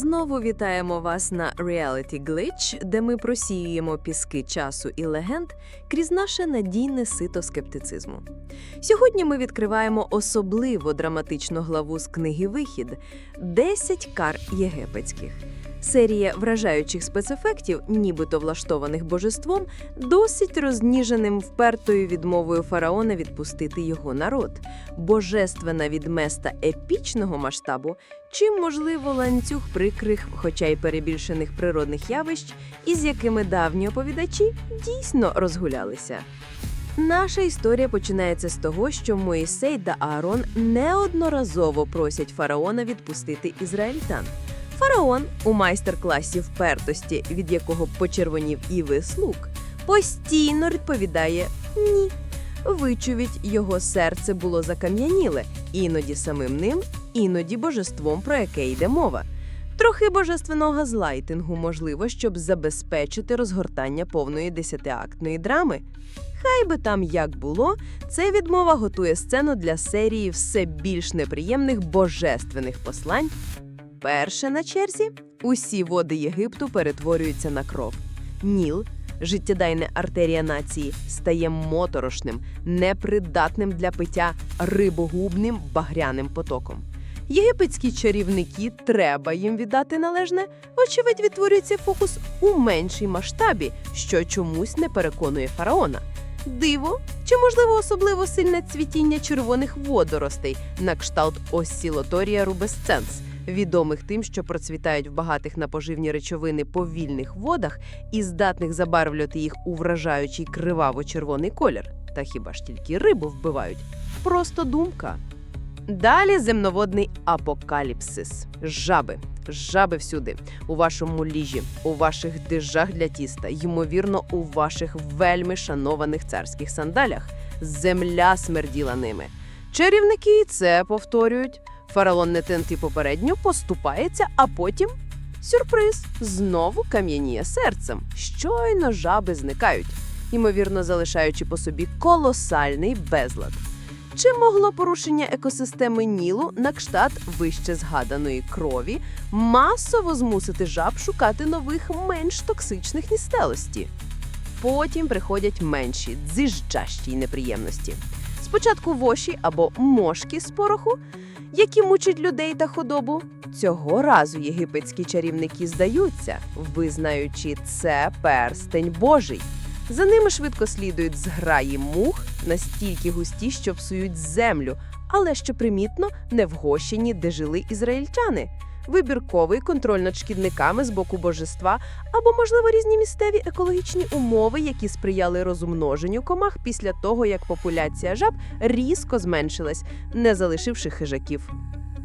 Знову вітаємо вас на Reality Glitch, де ми просіюємо піски часу і легенд крізь наше надійне сито скептицизму. Сьогодні ми відкриваємо особливо драматичну главу з книги Вихід 10 кар єгипетських. Серія вражаючих спецефектів, нібито влаштованих божеством, досить розніженим впертою відмовою фараона відпустити його народ. Божественна відместа епічного масштабу чи, можливо, ланцюг прикрих, хоча й перебільшених природних явищ, із якими давні оповідачі дійсно розгулялися. Наша історія починається з того, що Моїсей та Аарон неодноразово просять фараона відпустити ізраїльтян. Фараон у майстер-класі впертості, від якого почервонів і вислук, постійно відповідає ні. Вичувіть його серце було закам'яніле, іноді самим ним, іноді божеством, про яке йде мова. Трохи божественного газлайтингу можливо, щоб забезпечити розгортання повної десятиактної драми. Хай би там як було, ця відмова готує сцену для серії все більш неприємних божественних послань. Перше на черзі усі води Єгипту перетворюються на кров. Ніл, життєдайна артерія нації, стає моторошним, непридатним для пиття рибогубним багряним потоком. Єгипетські чарівники, треба їм віддати належне, очевидь відтворюється фокус у меншій масштабі, що чомусь не переконує фараона. Диво чи, можливо, особливо сильне цвітіння червоних водоростей на кшталт осцілоторія рубесценс, відомих тим, що процвітають в багатих на поживні речовини повільних водах і здатних забарвлювати їх у вражаючий криваво-червоний колір. Та хіба ж тільки рибу вбивають? Просто думка. Далі земноводний апокаліпсис. Жаби. Жаби всюди. У вашому ліжі, у ваших дижах для тіста, ймовірно, у ваших вельми шанованих царських сандалях. Земля смерділа ними. Чарівники це повторюють. Фараон Нетенти попередньо поступається, а потім сюрприз знову кам'яніє серцем. Щойно жаби зникають, ймовірно, залишаючи по собі колосальний безлад. Чи могло порушення екосистеми Нілу на кштат вище згаданої крові масово змусити жаб шукати нових менш токсичних містелості? Потім приходять менші, дзижджащі неприємності. Спочатку воші або мошки з пороху, які мучать людей та худобу. Цього разу єгипетські чарівники здаються, визнаючи це перстень Божий. За ними швидко слідують зграї мух, настільки густі, що псують землю, але що примітно не вгощені, де жили ізраїльтяни. Вибірковий контроль над шкідниками з боку божества або, можливо, різні місцеві екологічні умови, які сприяли розмноженню комах після того, як популяція жаб різко зменшилась, не залишивши хижаків.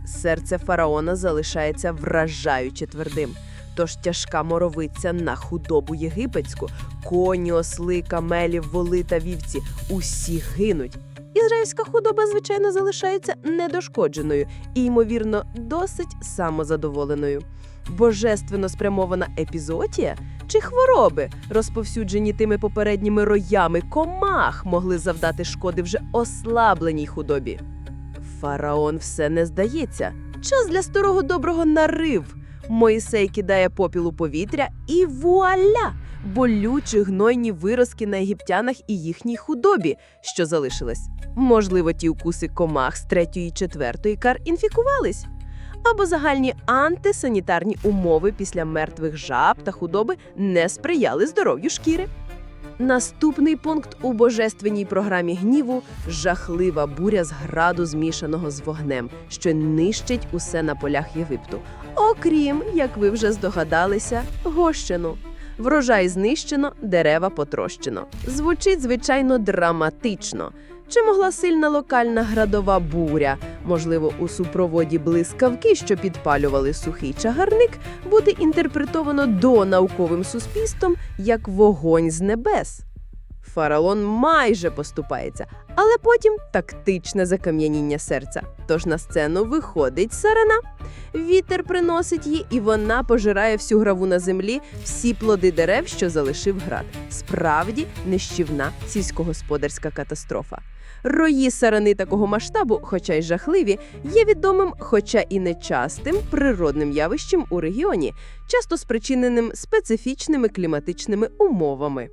Серце фараона залишається вражаюче твердим. Тож тяжка моровиця на худобу єгипетську, коні, осли, камелі, воли та вівці усі гинуть. Ізраїльська худоба, звичайно, залишається недошкодженою і, ймовірно, досить самозадоволеною. Божественно спрямована епізотія чи хвороби, розповсюджені тими попередніми роями комах, могли завдати шкоди вже ослабленій худобі. Фараон все не здається. Час для старого доброго нарив. Моїсей кидає попіл у повітря і вуаля! Болючі гнойні виразки на єгиптянах і їхній худобі, що залишилась. Можливо, ті укуси комах з третьої і четвертої кар інфікувались. Або загальні антисанітарні умови після мертвих жаб та худоби не сприяли здоров'ю шкіри. Наступний пункт у божественній програмі гніву жахлива буря з граду, змішаного з вогнем, що нищить усе на полях Єгипту. Окрім, як ви вже здогадалися, гощину. Врожай знищено, дерева потрощено. Звучить звичайно драматично. Чи могла сильна локальна градова буря, можливо, у супроводі блискавки, що підпалювали сухий чагарник, бути інтерпретовано до науковим суспільством як вогонь з небес? Фараон майже поступається, але потім тактичне закам'яніння серця. Тож на сцену виходить сарана. Вітер приносить її, і вона пожирає всю граву на землі, всі плоди дерев, що залишив град. Справді нищівна сільськогосподарська катастрофа. Рої сарани такого масштабу, хоча й жахливі, є відомим, хоча і нечастим природним явищем у регіоні, часто спричиненим специфічними кліматичними умовами.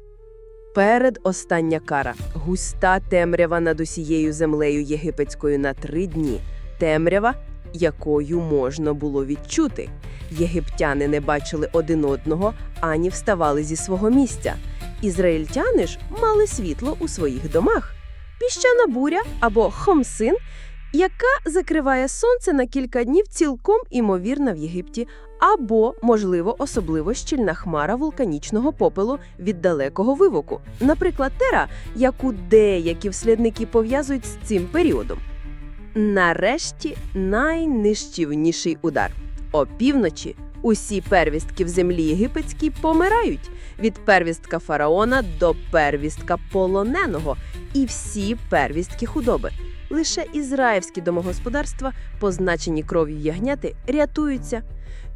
Перед остання кара густа темрява над усією землею єгипетською на три дні. Темрява, якою можна було відчути. Єгиптяни не бачили один одного ані вставали зі свого місця. Ізраїльтяни ж мали світло у своїх домах. Піщана буря або хомсин, яка закриває сонце на кілька днів, цілком імовірна в Єгипті, або, можливо, особливо щільна хмара вулканічного попелу від далекого вивоку, наприклад, тера, яку деякі вслідники пов'язують з цим періодом. Нарешті найнищівніший удар. Опівночі усі первістки в землі єгипетській помирають від первістка фараона до первістка полоненого і всі первістки худоби. Лише ізраїльські домогосподарства, позначені кров'ю ягняти, рятуються.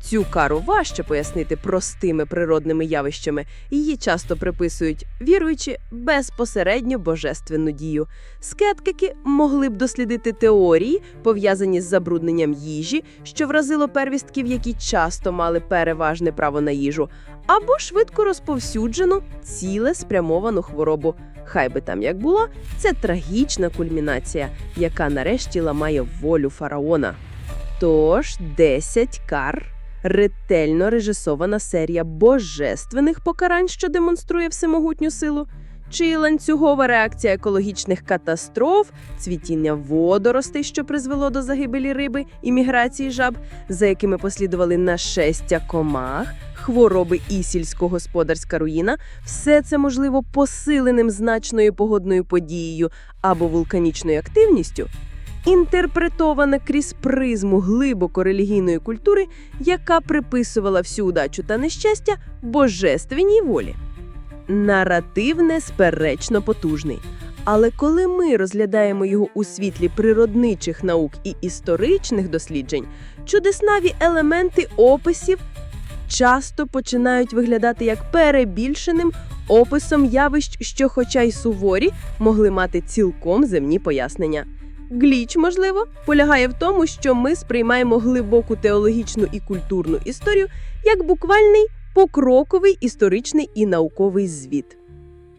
Цю кару важче пояснити простими природними явищами. Її часто приписують, віруючи безпосередньо божественну дію. Скептики могли б дослідити теорії, пов'язані з забрудненням їжі, що вразило первістків, які часто мали переважне право на їжу, або швидко розповсюджену ціле спрямовану хворобу. Хай би там як було, це трагічна кульмінація, яка нарешті ламає волю фараона. Тож 10 кар ретельно режисована серія божественних покарань, що демонструє всемогутню силу, чи ланцюгова реакція екологічних катастроф, цвітіння водоростей, що призвело до загибелі риби і міграції жаб, за якими послідували нашестя комах, хвороби і сільськогосподарська руїна, все це можливо посиленим значною погодною подією або вулканічною активністю, інтерпретована крізь призму глибоко релігійної культури, яка приписувала всю удачу та нещастя божественній волі. Наратив несперечно потужний. Але коли ми розглядаємо його у світлі природничих наук і історичних досліджень, чудеснаві елементи описів часто починають виглядати як перебільшеним описом явищ, що, хоча й суворі, могли мати цілком земні пояснення. Гліч, можливо, полягає в тому, що ми сприймаємо глибоку теологічну і культурну історію як буквальний покроковий історичний і науковий звіт.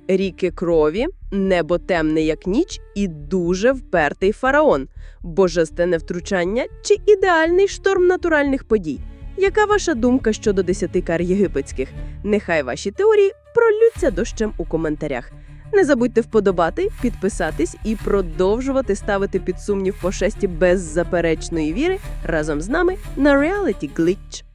Ріки крові, небо темне, як ніч, і дуже впертий фараон, божественне втручання чи ідеальний шторм натуральних подій. Яка ваша думка щодо десяти кар єгипетських? Нехай ваші теорії пролються дощем у коментарях. Не забудьте вподобати, підписатись і продовжувати ставити під сумнів по шесті беззаперечної віри разом з нами на Reality Glitch.